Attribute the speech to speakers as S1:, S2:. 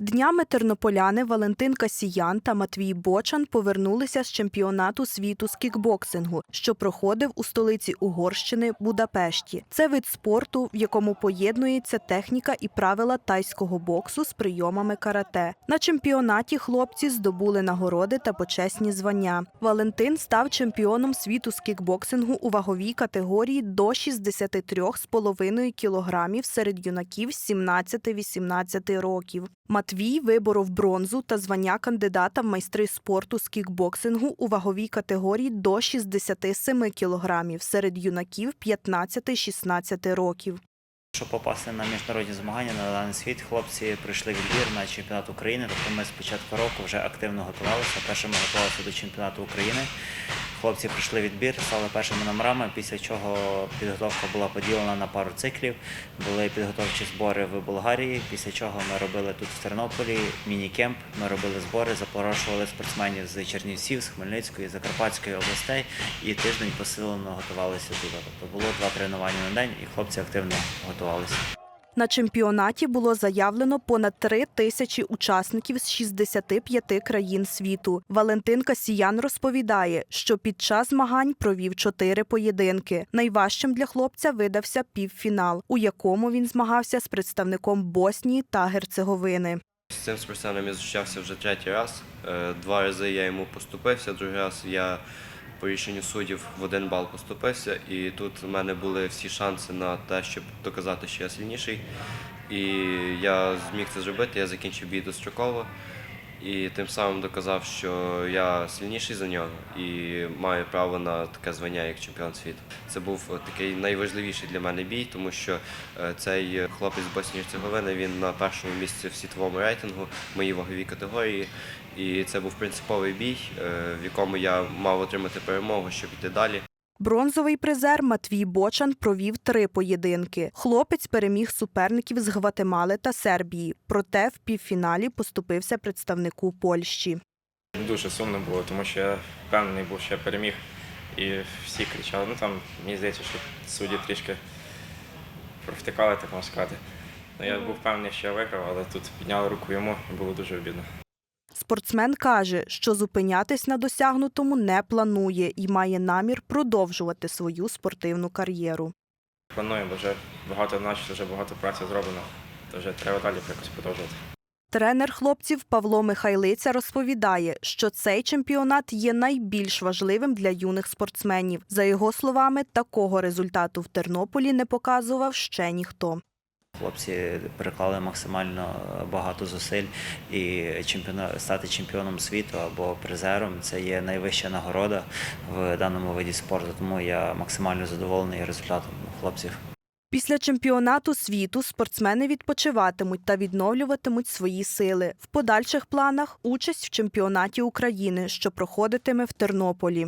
S1: Днями тернополяни Валентин Касіян та Матвій Бочан повернулися з чемпіонату світу з кікбоксингу, що проходив у столиці Угорщини Будапешті. Це вид спорту, в якому поєднується техніка і правила тайського боксу з прийомами карате. На чемпіонаті хлопці здобули нагороди та почесні звання. Валентин став чемпіоном світу з кікбоксингу у ваговій категорії до 63,5 кілограмів серед юнаків 17-18 років. Матвій виборов бронзу та звання кандидата в майстри спорту з кікбоксингу у ваговій категорії до 67 кілограмів серед юнаків 15-16 років.
S2: Щоб попасти на міжнародні змагання на даний світ, хлопці пройшли відбір на чемпіонат України. Тобто ми з початку року вже активно готувалися. Перше ми готувалися до чемпіонату України. Хлопці пройшли відбір, стали першими номерами, після чого підготовка була поділена на пару циклів. Були підготовчі збори в Болгарії, після чого ми робили тут в Тернополі міні-кемп. Ми робили збори, запрошували спортсменів з Чернівців, з Хмельницької, Закарпатської областей і тиждень посилено готувалися тут. Тобто було два тренування на день, і хлопці активно готувалися.
S1: На чемпіонаті було заявлено понад три тисячі учасників з 65 країн світу. Валентин Касіян розповідає, що під час змагань провів чотири поєдинки. Найважчим для хлопця видався півфінал, у якому він змагався з представником Боснії та Герцеговини.
S3: З цим спортсменом я зустрічався вже третій раз. Е, Два рази я йому поступився, другий раз я по рішенню суддів в один бал поступився. І тут в мене були всі шанси на те, щоб доказати, що я сильніший. І я зміг це зробити, я закінчив бій достроково. І тим самим доказав, що я сильніший за нього і маю право на таке звання як чемпіон світу. Це був такий найважливіший для мене бій, тому що е, цей хлопець з Боснії Герцеговини він на першому місці в світовому рейтингу моїй ваговій категорії. І це був принциповий бій, е, в якому я мав отримати перемогу, щоб йти далі.
S1: Бронзовий призер Матвій Бочан провів три поєдинки. Хлопець переміг суперників з Гватемали та Сербії, проте в півфіналі поступився представнику Польщі.
S4: Дуже сумно було, тому що я впевнений був, що я переміг. І всі кричали. Ну там мені здається, що судді трішки провтикали, так можна сказати. Ну, я був впевнений, що я виграв, але тут підняли руку йому і було дуже обідно.
S1: Спортсмен каже, що зупинятись на досягнутому не планує і має намір продовжувати свою спортивну кар'єру.
S4: Планую, бо вже багато наче, вже багато праці зроблено, то вже треба далі якось продовжувати.
S1: Тренер хлопців Павло Михайлиця розповідає, що цей чемпіонат є найбільш важливим для юних спортсменів. За його словами, такого результату в Тернополі не показував ще ніхто.
S2: Хлопці приклали максимально багато зусиль, і чемпіона стати чемпіоном світу або призером це є найвища нагорода в даному виді спорту. Тому я максимально задоволений результатом хлопців.
S1: Після чемпіонату світу спортсмени відпочиватимуть та відновлюватимуть свої сили. В подальших планах участь в чемпіонаті України, що проходитиме в Тернополі.